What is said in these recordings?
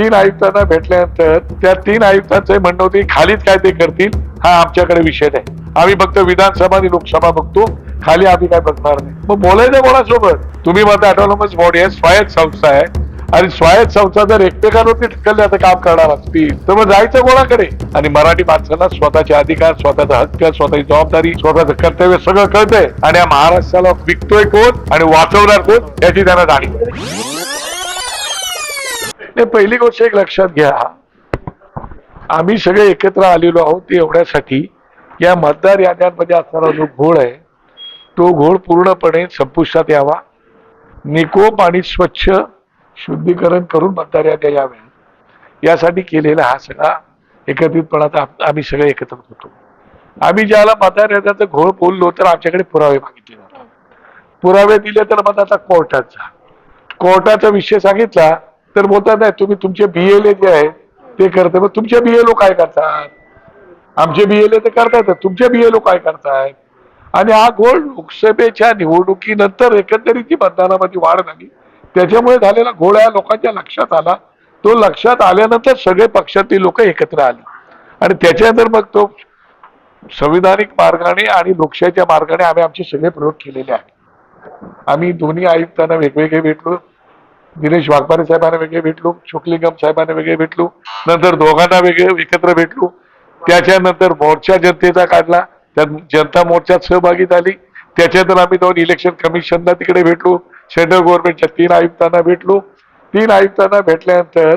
तीन आयुक्तांना भेटल्यानंतर त्या तीन आयुक्तांचे म्हणणं होते खालीच काय ते करतील हा आमच्याकडे विषय नाही. आम्ही फक्त विधानसभा आणि लोकसभा बघतो खाली आम्ही काय बघणार नाही. मग बोलायचं कोणासोबत? तुम्ही म्हणता ऑटोनॉमस बॉडी आहे स्वायत्त संस्था आहे. आणि स्वायत्त संस्था जर एकमेकांवरती आता काम करणार असतील. तर मग जायचं कोणाकडे? आणि मराठी माणसाला स्वतःचे अधिकार स्वतःचा हक्क स्वतःची जबाबदारी स्वतःचं कर्तव्य सगळं कळतंय. आणि या महाराष्ट्राला विकतोय कोण आणि वाचवणार कोण याची त्यांना जाणीव नाही पहिली गोष्ट एक लक्षात घ्या. आम्ही सगळे एकत्र आलेलो आहोत ते एवढ्यासाठी. या मतदार याद्यांमध्ये असणारा जो घोळ आहे तो घोळ पूर्णपणे संपुष्टात यावा. निकोप आणि स्वच्छ शुद्धीकरण करून मतदार याद्या याव्या यासाठी केलेला हा सगळा एकत्रितपणाचा आम्ही सगळे एकत्र होतो. आम्ही ज्याला मतदार याद्याचा घोळ बोललो तर आमच्याकडे पुरावे मागितले जातात. पुरावे दिले तर मग आता कोर्टात जा. कोर्टाचा विषय सांगितला तर बोलतात नाही तुम्ही तुमचे बीएलए जे आहे ते करते मग तुमचे बीएलओ काय करतात? आमचे बीएलए ते करतात तुमचे बीएलओ काय करतायत? आणि हा घोळ लोकसभेच्या निवडणुकीनंतर एकंदरीत जी मतदानामध्ये वाढ झाली त्याच्यामुळे झालेला घोळ या लोकांच्या लक्षात आला. तो लक्षात आल्यानंतर सगळे पक्षातील लोक एकत्र आले. आणि त्याच्यानंतर मग तो संविधानिक मार्गाने आणि लोकशाहीच्या मार्गाने आम्ही आमचे सगळे प्रयोग केलेले आहेत. आम्ही दोन्ही आयुक्तांना वेगवेगळे भेटलो. दिनेश वाघमारे साहेबांना वेगळे भेटलो शुक्लिंगम साहेबांना वेगळे भेटलो नंतर दोघांना वेगळे एकत्र भेटलो. त्याच्यानंतर मोर्चा जनतेचा काढला त्यात जनता मोर्चात सहभागी झाली. त्याच्यानंतर आम्ही दोन इलेक्शन कमिशनला तिकडे भेटलो सेंट्रल गव्हर्नमेंटच्या तीन आयुक्तांना भेटलो. तीन आयुक्तांना भेटल्यानंतर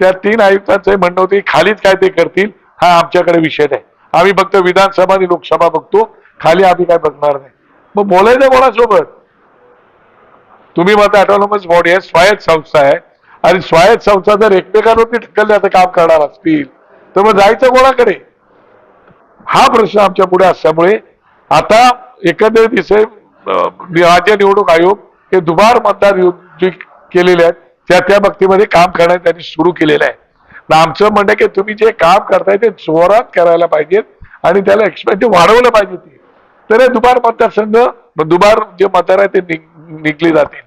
त्या तीन आयुक्तांचं म्हणणं होतं की खालीच काय ते करतील हा आमच्याकडे विषय नाही. आम्ही फक्त विधानसभा आणि लोकसभा बघतो खाली आम्ही काय बघणार नाही. मग बोलायचं कोणासोबत? तुम्ही म्हणता ऑटोनॉमस बॉडी आहे स्वायत्त संस्था आहे. आणि स्वायत्त संस्था जर एकमेकांवरती ढकलण्याचं काम करणार असतील. तर मग जायचं कोणाकडे? हा प्रश्न आमच्या पुढे असल्यामुळे आता एकंदरीत इथे राज्य निवडणूक आयोग हे दुबार मतदार जे केलेले आहेत त्या त्या बाबतीमध्ये काम करणं त्यांनी सुरू केलेलं आहे. आमचं म्हणणं की तुम्ही जे काम करताय ते जोरात करायला पाहिजेत आणि त्याला एक्सपेक्ट वाढवलं पाहिजे ते. तर दुबार मतदारसंघ दुबार जे मतदार आहे ते निघले जातील.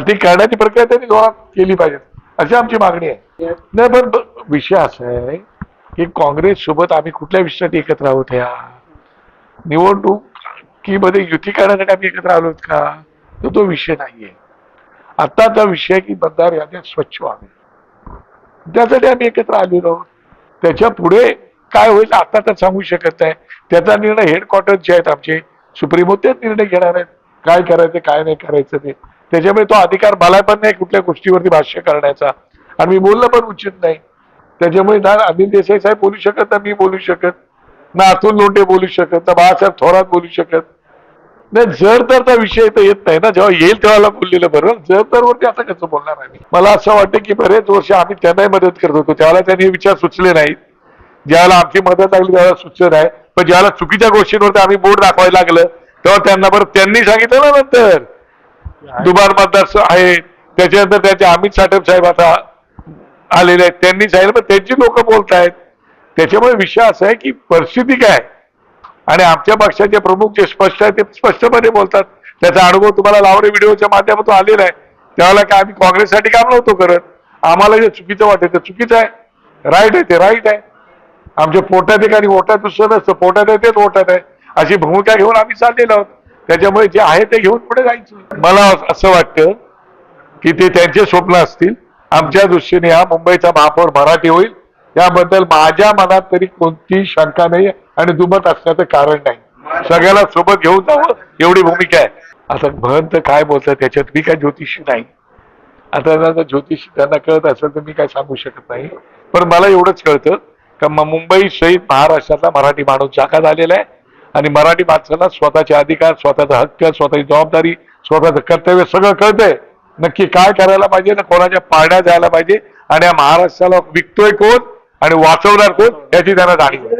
ती करण्याची प्रक्रिया त्यांनी जोरात केली पाहिजे. अशी आमची मागणी आहे. नाही पण ब- विषय असा आहे की काँग्रेस सोबत आम्ही कुठल्या विषयासाठी एकत्र आहोत या? निवडणुकीमध्ये युती करण्यासाठी आम्ही एकत्र आलो आहोत का? तर तो विषय नाहीये. आत्ताचा विषय आहे की मतदार याद्या स्वच्छ व्हावे. त्यासाठी आम्ही एकत्र आलेलो आहोत. त्याच्या पुढे काय होईल आता तर सांगू शकत नाही. त्याचा निर्णय हेडक्वार्टर जे आहेत आमचे सुप्रीमो तेच निर्णय घेणार आहेत. काय करायचं काय नाही करायचं ते. त्याच्यामुळे तो अधिकार मला पण नाही कुठल्या गोष्टीवरती भाष्य करण्याचा. आणि मी बोलणं पण उचित नाही. त्याच्यामुळे ना अनिल देसाई साहेब बोलू शकत ना मी बोलू शकत. ना अतुल लोंढे बोलू शकत ना बाळासाहेब थोरात बोलू शकत. नाही जर तर त्या विषय इथं येत नाही ना. जेव्हा येईल तेव्हा बोललेलं बरं. जर तर वरती आता कसं बोलणार आम्ही? मला असं वाटतं की बरेच वर्ष आम्ही त्यांनाही मदत करत होतो. त्यावेळेला त्यांनी हे विचार सुचले नाहीत. ज्यावेळेला आमची मदत लागली त्यावेळेला सुचलं नाही. पण ज्यावेळेला चुकीच्या गोष्टींवरती आम्ही बोर्ड दाखवायला लागलं तेव्हा त्यांना बरं त्यांनी सांगितलं ना नंतर. दुबार मतदार आहे. त्याच्यानंतर त्याचे अमित साठप साहेब आता आलेले आहेत. त्यांनी सांगितलं पण त्यांची लोक बोलतायत. त्याच्यामुळे विषय असा आहे की परिस्थिती काय? आणि आमच्या पक्षाचे प्रमुख जे स्पष्ट आहे ते स्पष्टपणे बोलतात. त्याचा अनुभव तुम्हाला लावणे व्हिडिओच्या माध्यमातून आलेला आहे. त्यावेळेला काय आम्ही काँग्रेससाठी काम नव्हतो करत. आम्हाला जे चुकीचं वाटेल ते चुकीचं आहे. राईट आहे ते राईट आहे. आमच्या पोटात एक आणि ओटात दुसरं नसतं पोटात आहे तेच ओटात आहे. अशी भूमिका घेऊन आम्ही चाललेलो आहोत. त्याच्यामुळे जे आहे ते घेऊन पुढे जायचं. मला असं वाटतं की ते त्यांचे स्वप्न असतील. आमच्या दृष्टीने हा मुंबईचा महापौर मराठी होईल. याबद्दल माझ्या मनात तरी कोणतीही शंका नाही आणि दुमत असण्याचं कारण नाही. सगळ्याला सोबत घेऊन जावं एवढी भूमिका आहे. आता भंत काय बोलतात त्याच्यात मी काय ज्योतिषी नाही. आता ज्योतिषी त्यांना कळत असेल तर मी काय सांगू शकत नाही. पण मला एवढंच कळतं का मुंबई सहित महाराष्ट्रातला मराठी माणूस जागा झालेला आहे. आणि मराठी माणसाला स्वतःचे अधिकार स्वतःचा हक्क स्वतःची जबाबदारी स्वतःचं कर्तव्य सगळं कळतंय. नक्की काय करायला पाहिजे ना कोणाच्या पाळण्या जायला पाहिजे? आणि या महाराष्ट्राला विकतोय कोण? आणि वाचवणार कोण? याची त्यांना जाणीव आहे.